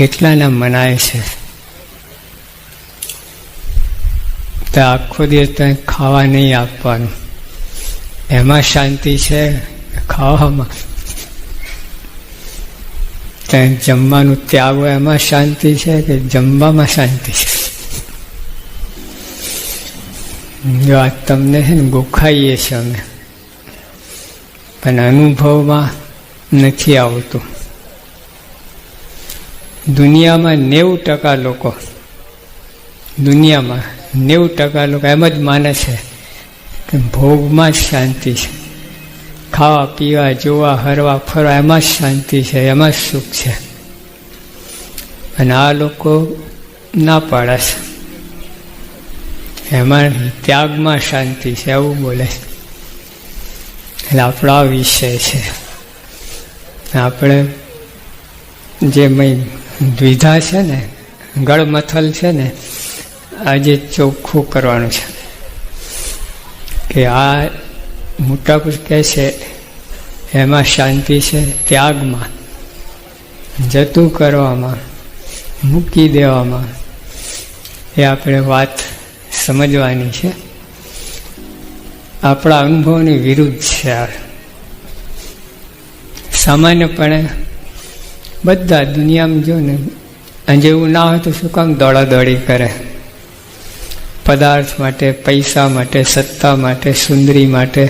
કેટલાના મનાય છે? તો આખો દિવસ તમે ખાવા નહીં આપવાનું. એમાં શાંતિ છે? ખાવામાં. ત્યાં જમવાનું ત્યાગો, એમાં શાંતિ છે કે જમવામાં શાંતિ છે? જો આ તમને છે ને ગોખાઈએ છીએ અમે. પણ અનુભવમાં નથી આવતું. દુનિયામાં નેવું ટકા લોકો, દુનિયામાં નેવું ટકા લોકો એમ જ માને છે કે ભોગમાં જ શાંતિ છે. ખાવા, પીવા, જોવા, હરવા, ફરવા એમાં જ શાંતિ છે, એમાં જ સુખ છે. અને આ લોકો ના પાડે છે. એમાં ત્યાગમાં શાંતિ છે એવું બોલે છે. એટલે આપણો આ વિષય છે. આપણે જે મય દ્વિધા છે ને, ગળમથલ છે ને, આજે ચોખ્ખું કરવાનું છે. કે આ મોટા પુરુષ કહે છે, એમાં શાંતિ છે ત્યાગમાં, જતું કરવામાં, મૂકી દેવામાં. એ આપણે વાત સમજવાની છે. આપણા અનુભવની વિરુદ્ધ છે સામાન્યપણે બધા દુનિયામાં જો ને જેવું ના હોય તો શું કામ દોડાદોડી કરે? પદાર્થ માટે, પૈસા માટે, સત્તા માટે, સુંદરી માટે,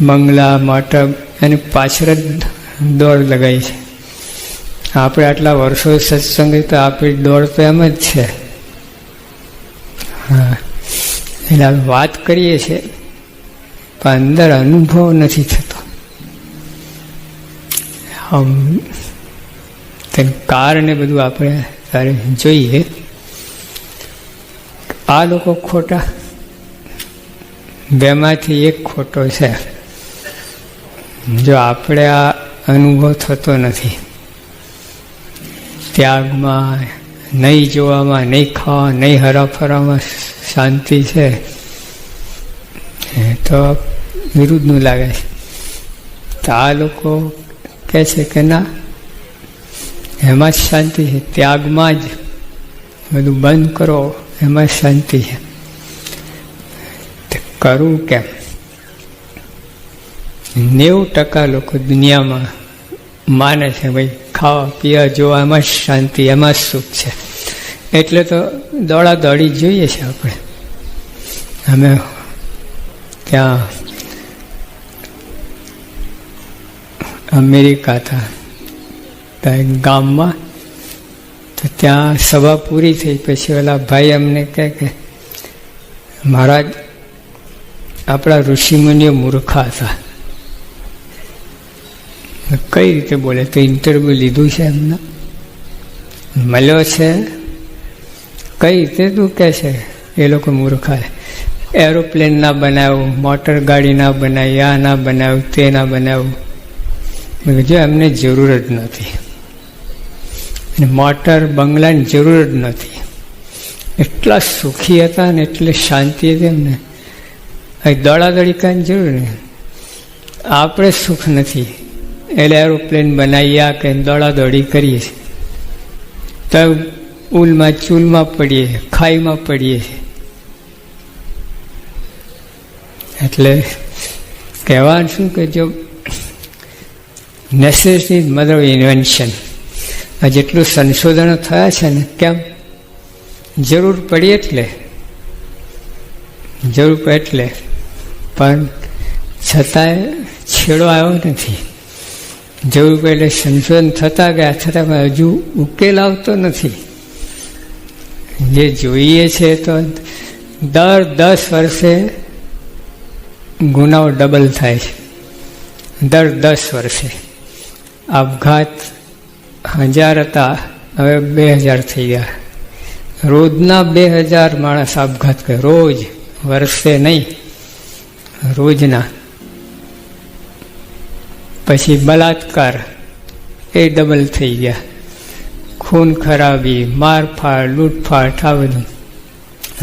બંગલા માટે, એની પાછળ જ દોડ લગાવી છે. આપણે આટલા વર્ષો સત્સંગ તો આપણી દોડ તો એમ જ છે. હા. એટલે આપણે વાત કરીએ છીએ, પણ અંદર અનુભવ નથી થતો. આમ તેનું કારણે બધું આપણે ત્યારે જોઈએ. આ લોકો ખોટા. બેમાંથી એક ખોટો છે. જો આપણે આ અનુભવ થતો નથી. ત્યાગમાં નહીં જોવામાં, નહીં ખાવા, નહીં હરાફરામાં શાંતિ છે. તો વિરુદ્ધનું લાગે છે. તો આ લોકો કહે છે કે ના એમાં જ શાંતિ છે. ત્યાગમાં જ. બધું બંધ કરો, એમાં શાંતિ છે. કરવું કેમ? નેવું ટકા લોકો દુનિયામાં માને છે, ભાઈ, ખાવા, પીવા, જોવા, એમાં જ શાંતિ, એમાં જ સુખ છે. એટલે તો દોડા દોડી જોઈએ છે આપણે. અમે ત્યાં અમેરિકા હતા. ત્યાં ગામમાં, તો ત્યાં સભા પૂરી થઈ. પછી ઓલા ભાઈ અમને કહે કે, મહારાજ, આપણા ઋષિમુનિઓ મૂર્ખા હતા. કઈ રીતે બોલે? તો ઇન્ટરવ્યૂ લીધું છે એમને. મળ્યો છે. કઈ રીતે? તું કહે છે, એ લોકો મૂર્ખા એરોપ્લેન ના બનાવ્યું મોટર ગાડી ના બનાવી, આ ના બનાવ્યું તે ના બનાવ્યું મેં કીધું, એમને જરૂર જ નથી. અને મોટર બંગલાની જરૂર જ નથી. એટલા સુખી હતા ને એટલે શાંતિ હતી એમને. દોડાદોડી કાંઈ જરૂર નહીં. આપણે સુખ નથી. એટલે એરોપ્લેન બનાવીએ કે દોડાદોડી કરીએ. તો ઉલમાં ચૂલમાં પડીએ, ખાઈમાં પડીએ. છીએ એટલે કહેવાનું શું કે જો નેસેસરી મધર ઇન્વેન્શન આ જેટલું સંશોધનો થયા છે ને, કેમ? જરૂર પડી એટલે. જરૂર પડે એટલે. પણ છતાંય છેડો આવ્યો નથી. જરૂર પડે એટલે સંશોધન થતા ગયા, છતાં પણ હજુ ઉકેલ આવતો નથી. જે જોઈએ છે તો દર દસ વર્ષે ગુનાઓ ડબલ થાય છે. દર દસ વર્ષે. આપઘાત હજાર હતા હવે બે હજાર થઈ ગયા. રોજના બે હજાર માણસ આપઘાત કરે. રોજ, વર્ષે નહીં, રોજના. પછી બલાત્કાર એ ડબલ થઈ ગયા. ખૂન ખરાબી, મારફાડ, લૂંટફાટ, આ બધું.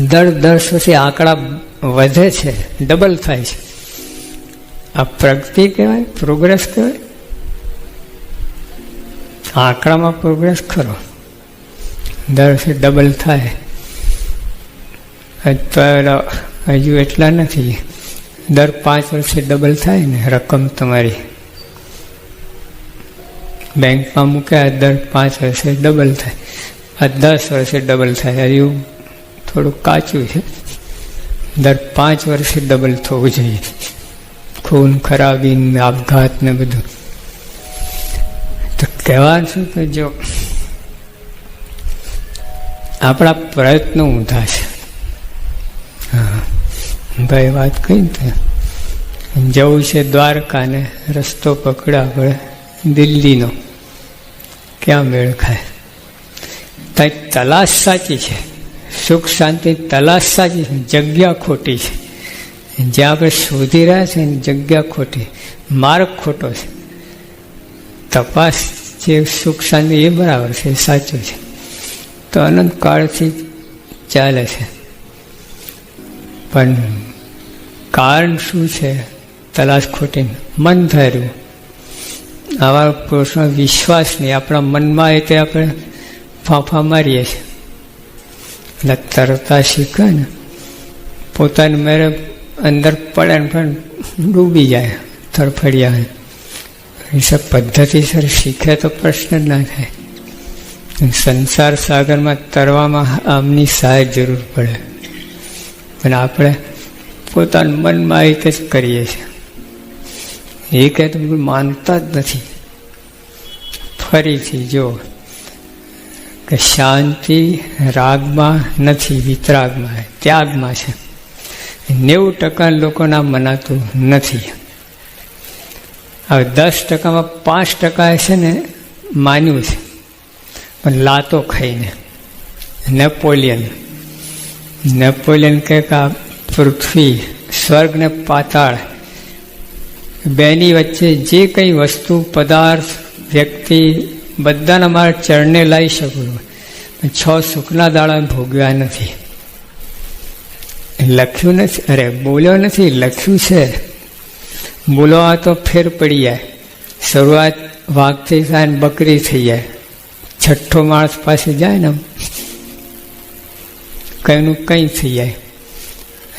દર દસ વર્ષે આંકડા વધે છે ડબલ થાય છે. આ પ્રગતિ કહેવાય પ્રોગ્રેસ કહેવાય? આંકડામાં પ્રોગ્રેસ ખરો. દર વર્ષે ડબલ થાય. હજુ એટલા નથી. દર પાંચ વર્ષે ડબલ થાય ને રકમ તમારી. બેંકમાં મૂક્યા દર પાંચ વર્ષે ડબલ થાય. આ દસ વર્ષે ડબલ થાય. હજુ થોડું કાચું છે. દર પાંચ વર્ષે ડબલ થવું જોઈએ. ખૂન, ખરાબી, આપઘાત ને બધું. તો કહેવાનું શું કે જો આપણા પ્રયત્નો ઊંધા છે. ભાઈ વાત કહી ને જવું છે દ્વારકાને, રસ્તો પકડા પડે દિલ્હીનો. ક્યાં મેળ ખાય? ત્યાં તલાશ સાચી છે. સુખ શાંતિ તલાશ સાચી છે. જગ્યા ખોટી છે. જ્યાં આપણે શોધી રહ્યા છે ને જગ્યા ખોટી. માર્ગ ખોટો છે. તપાસ જે સુખ શાંતિ એ બરાબર છે, સાચું છે. તો અનંત કાળથી ચાલે છે. પણ કારણ શું છે? તલાશ ખોટી મન ધાર્યું. આવા પુરુષનો વિશ્વાસ નહીં. આપણા મનમાં એ તે આપણે ફાંફા મારીએ છીએ. એટલે તરતા શીખે ને, પોતાને મેરે અંદર પડે ને પણ ડૂબી જાય, તરફડિયા એ પદ્ધતિસર શીખે તો પ્રશ્ન જ ના થાય. સંસાર સાગરમાં તરવામાં આમની સહાય જરૂર પડે. પણ આપણે પોતાના મનમાં એક જ કરીએ છીએ. એ કહે તો માનતા જ નથી. ફરીથી જો કે શાંતિ રાગમાં નથી, વિતરાગમાં, ત્યાગમાં છે. નેવું ટકા લોકોના મનાતું નથી. હવે દસ ટકામાં પાંચ ટકા છે ને માન્યું છે. પણ લાતો ખાઈને. નેપોલિયન. નેપોલિયન કહે કે આ પૃથ્વી સ્વર્ગ ને પાતાળ. બેની વચ્ચે જે કંઈ વસ્તુ, પદાર્થ, વ્યક્તિ બધાના મારા ચરણે લાવી શકું છ સુખના દાડા ભોગવ્યા નથી. લખ્યું નથી. અરે બોલ્યો નથી. લખ્યું છે. બોલવા તો ફેર પડી જાય. શરૂઆત વાઘથી થાય ને બકરી થઈ જાય. છઠ્ઠો માણસ પાસે જાય ને કંઈનું કંઈ થઈ જાય.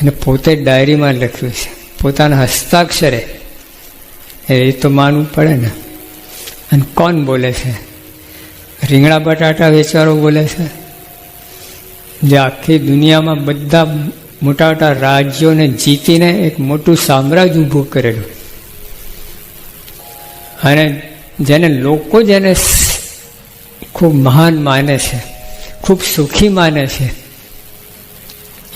અને પોતે ડાયરીમાં લખ્યું છે. પોતાના હસ્તાક્ષરે. એ તો માનવું પડે ને. અને કોણ બોલે છે? રીંગણા બટાટા વેચવાળો બોલે છે? જે આખી દુનિયામાં બધા મોટા મોટા રાજ્યોને જીતીને એક મોટું સામ્રાજ્ય ઊભું કરેલું. અને જેને લોકો જેને ખૂબ મહાન માને છે, ખૂબ સુખી માને છે,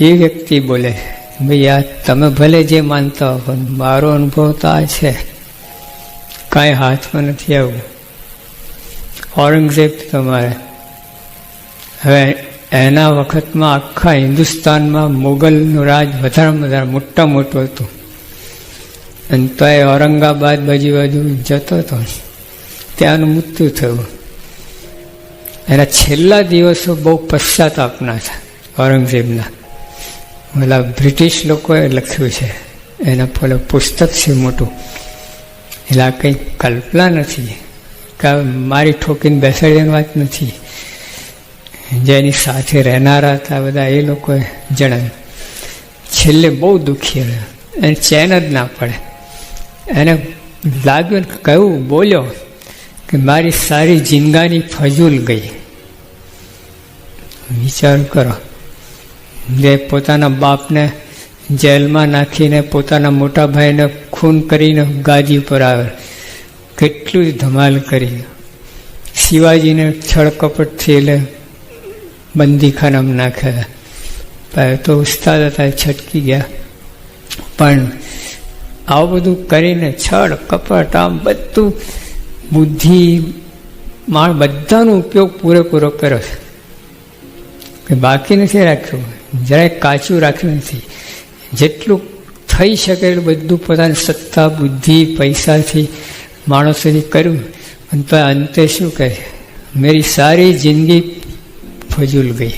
એ વ્યક્તિ બોલે, ભાઈ આ તમે ભલે જે માનતા હો મારો અનુભવ તો આ છે. કાંઈ હાથમાં નથી આવ્યું. ઔરંગઝેબ તમારે, હવે એના વખતમાં આખા હિન્દુસ્તાનમાં મુગલનું રાજ વધારેમાં વધારે મોટા મોટું હતું. અને તો એ ઔરંગાબાદ બાજુ બાજુ જતો હતો. ત્યાંનું મૃત્યુ થયું. એના છેલ્લા દિવસો બહુ પશ્ચાતાપના છે ઔરંગઝેબના. ઓલા બ્રિટિશ લોકોએ લખ્યું છે, એના પેલું પુસ્તક છે મોટું. એટલે આ કંઈ કલ્પના નથી કે મારી ઠોકીને બેસાડવાની વાત નથી. જેની સાથે રહેનારા હતા બધા, એ લોકોએ જણાવ્યું છેલ્લે બહુ દુઃખી રહ્યો. એને ચેન જ ના પડે. એને લાગ્યું કહ્યું, બોલ્યો કે મારી સારી જિંદગાની ફજૂલ ગઈ. વિચાર કરો. જે પોતાના બાપને જેલમાં નાખીને પોતાના મોટા ભાઈને ખૂન કરીને ગાદી ઉપર આવે કેટલું ધમાલ કરી શિવાજીને છળકપટથી એટલે બંદીખાનામાં નાખ્યા તો ઉસ્તાદ હતા છટકી ગયા. પણ આવું બધું કરીને છળ, કપટ, આમ બધું બુદ્ધિ, માણ બધાનો ઉપયોગ પૂરેપૂરો કર્યો છે. બાકી નથી રાખ્યું. જરાય કાચું રાખ્યું નથી. જેટલું થઈ શકે એટલું બધું પોતાની સત્તા, બુદ્ધિ, પૈસાથી માણસોથી કર્યું. અને તો અંતે શું કહે? મેરી સારી જિંદગી ફજૂલ ગઈ